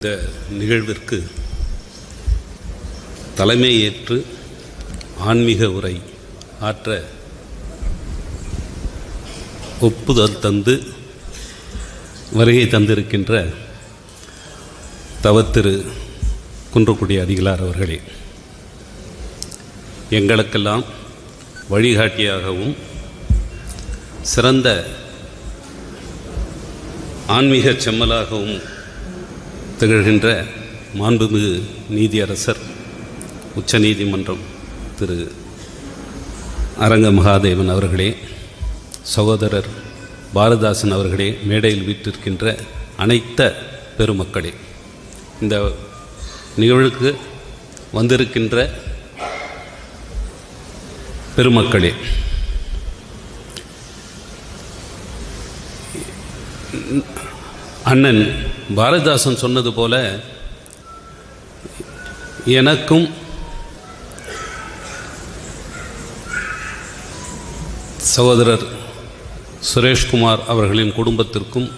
இந்த நிகழ்விற்கு தலைமை ஏற்று ஆன்மீக உரை ஆற்ற ஒப்புதல் தந்து வருகை தந்திருக்கின்ற தவத்திரு குன்றக்குடி அடிகளார் அவர்களே எங்களுக்கெல்லாம் வழிகாட்டியாகவும் சிறந்த ஆன்மீக செம்மலாகவும் திகழ்கின்ற மாண்புமிகு நீதியரசர் உச்ச நீதிமன்றம் திரு அரங்க மகாதேவன் அவர்களே சகோதரர் பாரதாசன் அவர்களே மேடையில் வீட்டிருக்கின்ற அனைத்த பெருமக்களே இந்த நிகழ்வுக்கு வந்திருக்கின்ற பெருமக்களே அண்ணன் பாரதிதாசன் சொன்னது போல எனக்கும் சகோதரர் சுரேஷ்குமார் அவர்களின் குடும்பத்திற்கும்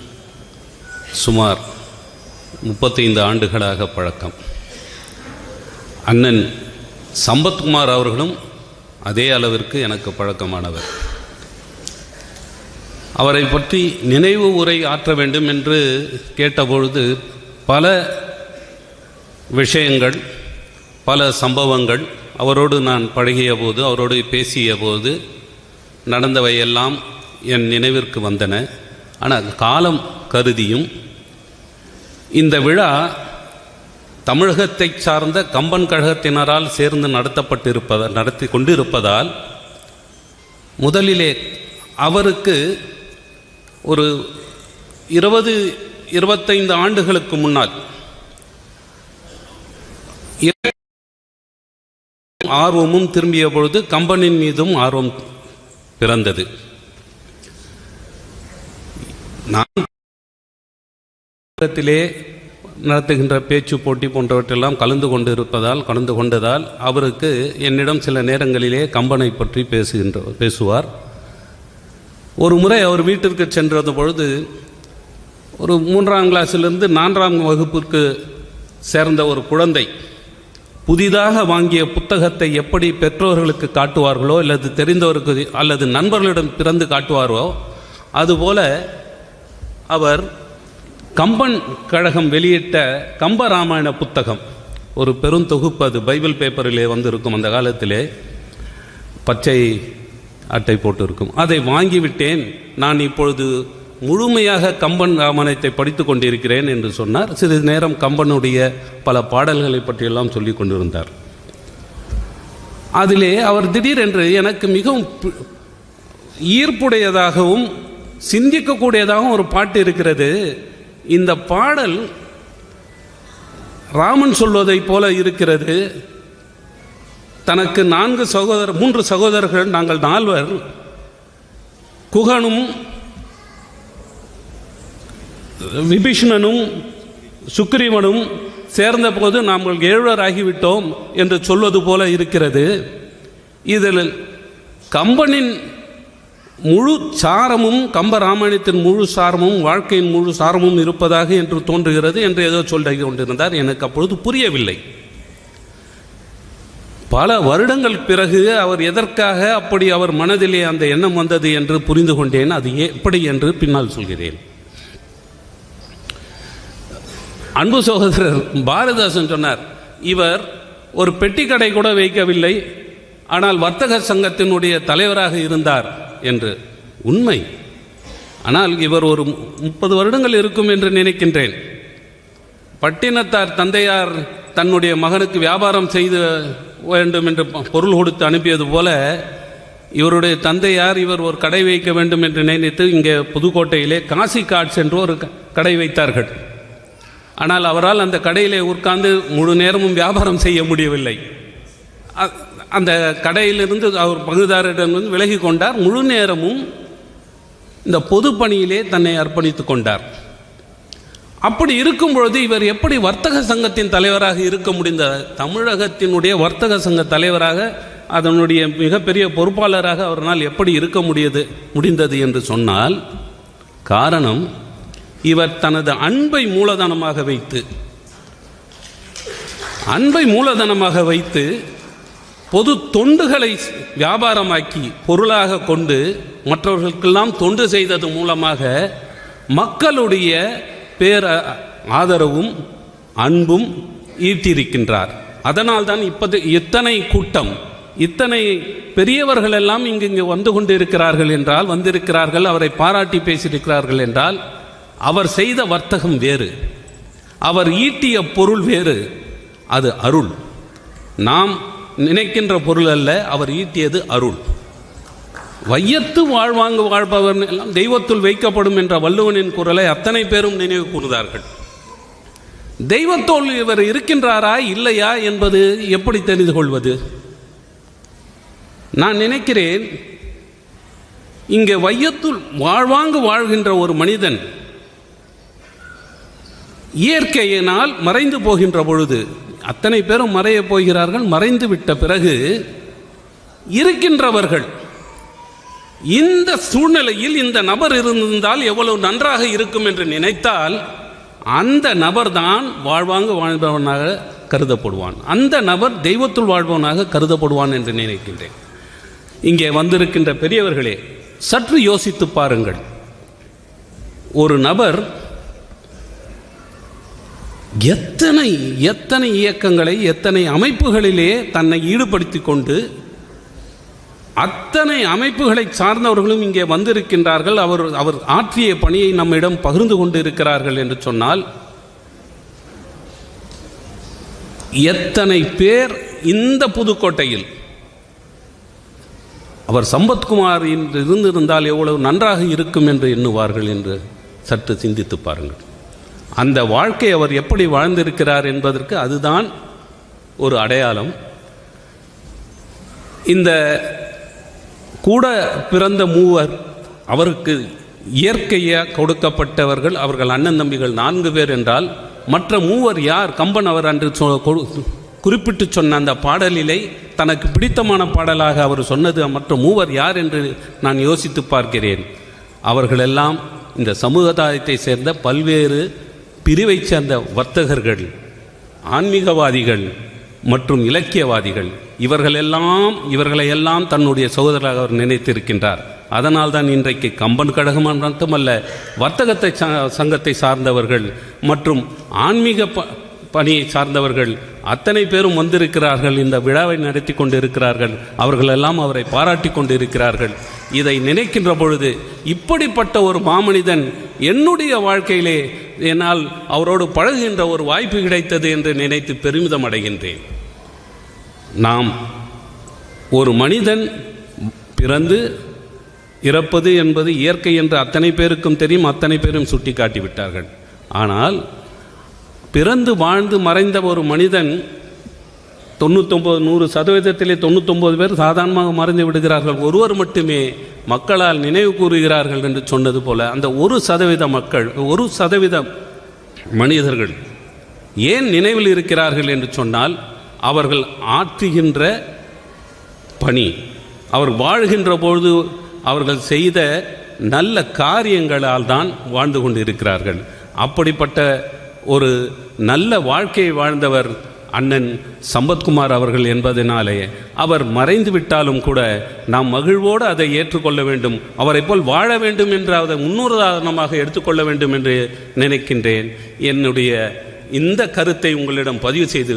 சுமார் முப்பத்தைந்து ஆண்டுகளாக பழக்கம். அண்ணன் சம்பத்குமார் அவர்களும் அதே அளவிற்கு எனக்கு பழக்கமானவர். அவரை பற்றி நினைவு உரை ஆற்ற வேண்டும் என்று கேட்டபொழுது பல விஷயங்கள் பல சம்பவங்கள் அவரோடு நான் பழகிய போது அவரோடு பேசிய போது நடந்தவையெல்லாம் என் நினைவிற்கு வந்தன. ஆனால் காலம் கருதியும் இந்த விழா தமிழகத்தை சார்ந்த கம்பன் கழகத்தினரால் சேர்ந்து நடத்தப்பட்டிருப்பத நடத்தி கொண்டிருப்பதால் முதலிலே அவருக்கு ஒரு இருபது இருபத்தைந்து ஆண்டுகளுக்கு முன்னால் ஆர்வமும் திரும்பிய பொழுது கம்பனின் மீதும் ஆர்வம் பிறந்தது. நான் நடத்துகின்ற பேச்சு போட்டி போன்றவற்றெல்லாம் கலந்து கொண்டு இருப்பதால் கலந்து கொண்டதால் அவருக்கு என்னிடம் சில நேரங்களிலே கம்பனை பற்றி பேசுகின்ற பேசுவார். ஒரு முறை அவர் வீட்டிற்கு சென்றது பொழுது ஒரு மூன்றாம் கிளாஸிலிருந்து நான்காம் வகுப்பிற்கு சேர்ந்த ஒரு குழந்தை புதிதாக வாங்கிய புத்தகத்தை எப்படி பெற்றோர்களுக்கு காட்டுவார்களோ அல்லது தெரிந்தவருக்கு அல்லது நண்பர்களிடம் பிறந்து காட்டுவாரோ அதுபோல அவர் கம்பன் கழகம் வெளியிட்ட கம்பராமாயண புத்தகம் ஒரு பெருந்தொகுப்பு அது பைபிள் பேப்பரிலே வந்திருக்கும் அந்த காலத்திலே பச்சை அட்டை போட்டு இருக்கும் அதை வாங்கிவிட்டேன். நான் இப்பொழுது முழுமையாக கம்பன் ராமாயணத்தை படித்து கொண்டிருக்கிறேன் என்று சொன்னார். சிறிது நேரம் கம்பனுடைய பல பாடல்களை பற்றியெல்லாம் சொல்லி கொண்டிருந்தார். அதிலே அவர் திடீரென்று எனக்கு மிகவும் ஈர்ப்புடையதாகவும் சிந்திக்கக்கூடியதாகவும் ஒரு பாட்டு இருக்கிறது. இந்த பாடல் ராமன் சொல்வதைப் போல இருக்கிறது. தனக்கு நான்கு சகோதரர் மூன்று சகோதரர்கள் நாங்கள் நால்வர். குகனும் விபீஷணனும் சுக்ரீவனும் சேர்ந்தபோது நாங்கள் ஏழுவராகிவிட்டோம் என்று சொல்வது போல இருக்கிறது. இதில் கம்பனின் முழு சாரமும் கம்பராமாயணத்தின் முழு சாரமும் வாழ்க்கையின் முழு சாரமும் இருப்பதாக என்று தோன்றுகிறது என்று ஏதோ சொல்லி கொண்டிருந்தார் எனக்கு அப்பொழுது புரியவில்லை. பல வருடங்கள் பிறகு அவர் எதற்காக அப்படி அவர் மனதிலே அந்த எண்ணம் வந்தது என்று புரிந்து கொண்டேன். அது எப்படி என்று பின்னால் சொல்கிறேன். அன்பு சகோதரர் பாரதாசன் சொன்னார் இவர் ஒரு பெட்டி கடை கூட வைக்கவில்லை ஆனால் வர்த்தக சங்கத்தினுடைய தலைவராக இருந்தார் என்று. உண்மை. ஆனால் இவர் ஒரு முப்பது வருடங்கள் இருக்கும் என்று நினைக்கின்றேன். பட்டினத்தார் தந்தையார் தன்னுடைய மகனுக்கு வியாபாரம் செய்து வேண்டும் என்று பொருள் கொடுத்து அனுப்பியது போல இவருடைய தந்தையார் இவர் ஒரு கடை வைக்க வேண்டும் என்று நினைத்து இங்கே புதுக்கோட்டையிலே காசி காட்ஸ் என்று ஒரு கடை வைத்தார்கள். ஆனால் அவரால் அந்த கடையிலே உட்கார்ந்து முழு நேரமும் வியாபாரம் செய்ய முடியவில்லை. அந்த கடையிலிருந்து அவர் பங்குதாரிடமிருந்து விலகி கொண்டார். முழு நேரமும் இந்த பொது பணியிலே தன்னை அர்ப்பணித்து கொண்டார். அப்படி இருக்கும் பொழுது இவர் எப்படி வர்த்தக சங்கத்தின் தலைவராக இருக்க முடிந்த தமிழகத்தினுடைய வர்த்தக சங்க தலைவராக அதனுடைய மிகப்பெரிய பொறுப்பாளராக அவரால் எப்படி இருக்க முடியது முடிந்தது என்று சொன்னால் காரணம் இவர் தனது அன்பை மூலதனமாக வைத்து அன்பை மூலதனமாக வைத்து பொது தொண்டுகளை வியாபாரமாக்கி பொருளாக கொண்டு மற்றவர்களுக்கெல்லாம் தொண்டு செய்தது மூலமாக மக்களுடைய பேர ஆதரவும் அன்பும் ஈட்டியிருக்கின்றார். அதனால்தான் இப்போது இத்தனை கூட்டம் இத்தனை பெரியவர்கள் எல்லாம் இங்கு இங்கு வந்து கொண்டிருக்கிறார்கள் என்றால் வந்திருக்கிறார்கள் அவரை பாராட்டி பேசியிருக்கிறார்கள் என்றால் அவர் செய்த வர்த்தகம் வேறு அவர் ஈட்டிய பொருள் வேறு அது அருள். நாம் நினைக்கின்ற பொருள் அல்ல அவர் ஈட்டியது அருள். வையத்து வாழ்வாங்கு வாழ்பவர் எல்லாம் தெய்வத்துள் வைக்கப்படும் என்ற வள்ளுவனின் குரலை அத்தனை பேரும் நினைவு கூறுதார்கள் தெய்வத்தோல் இவர் இருக்கின்றாரா இல்லையா என்பது எப்படி தெரிந்து கொள்வது? நான் நினைக்கிறேன் இங்கே வையத்துள் வாழ்வாங்கு வாழ்கின்ற ஒரு மனிதன் இயற்கையினால் மறைந்து போகின்ற பொழுது அத்தனை பேரும் மறைய போகிறார்கள் மறைந்து விட்ட பிறகு இருக்கின்றவர்கள் இந்த சூழ்நிலையில் இந்த நபர் இருந்திருந்தால் எவ்வளவு நன்றாக இருக்கும் என்று நினைத்தால் அந்த நபர் தான் வாழ்வாங்க வாழ்பவனாக கருதப்படுவான். அந்த நபர் தெய்வத்துள் வாழ்பவனாக கருதப்படுவான் என்று நினைக்கின்றேன். இங்கே வந்திருக்கின்ற பெரியவர்களே சற்று யோசித்து பாருங்கள். ஒரு நபர் எத்தனை எத்தனை இயக்கங்களை எத்தனை அமைப்புகளிலே தன்னை ஈடுபடுத்தி கொண்டு அத்தனை அமைப்புகளை சார்ந்தவர்களும் இங்கே வந்திருக்கின்றார்கள். அவர் அவர் ஆற்றிய பணியை நம்மிடம் பகிர்ந்து கொண்டு இருக்கிறார்கள் என்று சொன்னால் எத்தனை பேர் இந்த புதுக்கோட்டையில் அவர் சம்பத்குமார் என்று இருந்திருந்தால் எவ்வளவு நன்றாக இருக்கும் என்று எண்ணுவார்கள் என்று சற்று சிந்தித்து பாருங்கள். அந்த வாழ்க்கை அவர் எப்படி வாழ்ந்திருக்கிறார் என்பதற்கு அதுதான் ஒரு அடையாளம். இந்த கூட பிறந்த மூவர் அவருக்கு இயற்கையாக கொடுக்கப்பட்டவர்கள் அவர்கள் அண்ணன் தம்பிகள் நான்கு பேர் என்றால் மற்ற மூவர் யார்? கம்பன் அவர் அன்று சொ- குறிப்பிட்டு சொன்ன அந்த பாடலிலே தனக்கு பிடித்தமான பாடலாக அவர் சொன்னது மற்ற மூவர் யார் என்று நான் யோசித்து பார்க்கிறேன். அவர்களெல்லாம் இந்த சமுதாயத்தை சேர்ந்த பல்வேறு பிரிவைச் சேர்ந்த வர்த்தகர்கள் ஆன்மீகவாதிகள் மற்றும் இலக்கியவாதிகள். இவர்களெல்லாம் இவர்களையெல்லாம் தன்னுடைய சகோதரராக அவர் நினைத்திருக்கின்றார். அதனால் தான் இன்றைக்கு கம்பன் கழகம் மட்டுமல்ல வர்த்தகத்தை சங்கத்தை சார்ந்தவர்கள் மற்றும் ஆன்மீக ப பணியை சார்ந்தவர்கள் அத்தனை பேரும் வந்திருக்கிறார்கள் இந்த விழாவை நடத்தி கொண்டிருக்கிறார்கள். அவர்களெல்லாம் அவரை பாராட்டி கொண்டிருக்கிறார்கள். இதை நினைக்கின்ற பொழுது இப்படிப்பட்ட ஒரு மாமனிதன் என்னுடைய வாழ்க்கையிலே என்னால் அவரோடு பழகுகின்ற ஒரு வாய்ப்பு கிடைத்தது என்று நினைத்து பெருமிதம் அடைகின்றேன். நாம் ஒரு மனிதன் பிறந்து இறப்பது என்பது இயற்கை என்று அத்தனை பேருக்கும் தெரியும் அத்தனை பேரும் சுட்டி காட்டிவிட்டார்கள் ஆனால் பிறந்து வாழ்ந்து மறைந்த ஒரு மனிதன் தொண்ணூத்தொம்பது நூறு சதவீதத்திலே தொண்ணூத்தொம்பது பேர் சாதாரணமாக மறைந்து விடுகிறார்கள். ஒருவர் மட்டுமே மக்களால் நினைவு கூறுகிறார்கள் என்று சொன்னது போல அந்த ஒரு சதவீத மக்கள் ஒரு சதவீத மனிதர்கள் ஏன் நினைவில் இருக்கிறார்கள் என்று சொன்னால் அவர்கள் ஆற்றுகின்ற பணி அவர் வாழ்கின்ற பொழுது அவர்கள் செய்த நல்ல காரியங்களால் தான் வாழ்ந்து கொண்டு இருக்கிறார்கள் அப்படிப்பட்ட ஒரு நல்ல வாழ்க்கையை வாழ்ந்தவர் அண்ணன் சம்பத்குமார் அவர்கள் என்பதனாலே அவர் மறைந்து விட்டாலும் கூட நாம் மகிழ்வோடு அதை ஏற்றுக்கொள்ள வேண்டும். அவரை போல் வாழ வேண்டும் என்று அதை முன்னுதாரணமாக எடுத்துக்கொள்ள வேண்டும் என்று நினைக்கின்றேன். என்னுடைய இந்த கருத்தை உங்களிடம் பதிவு செய்து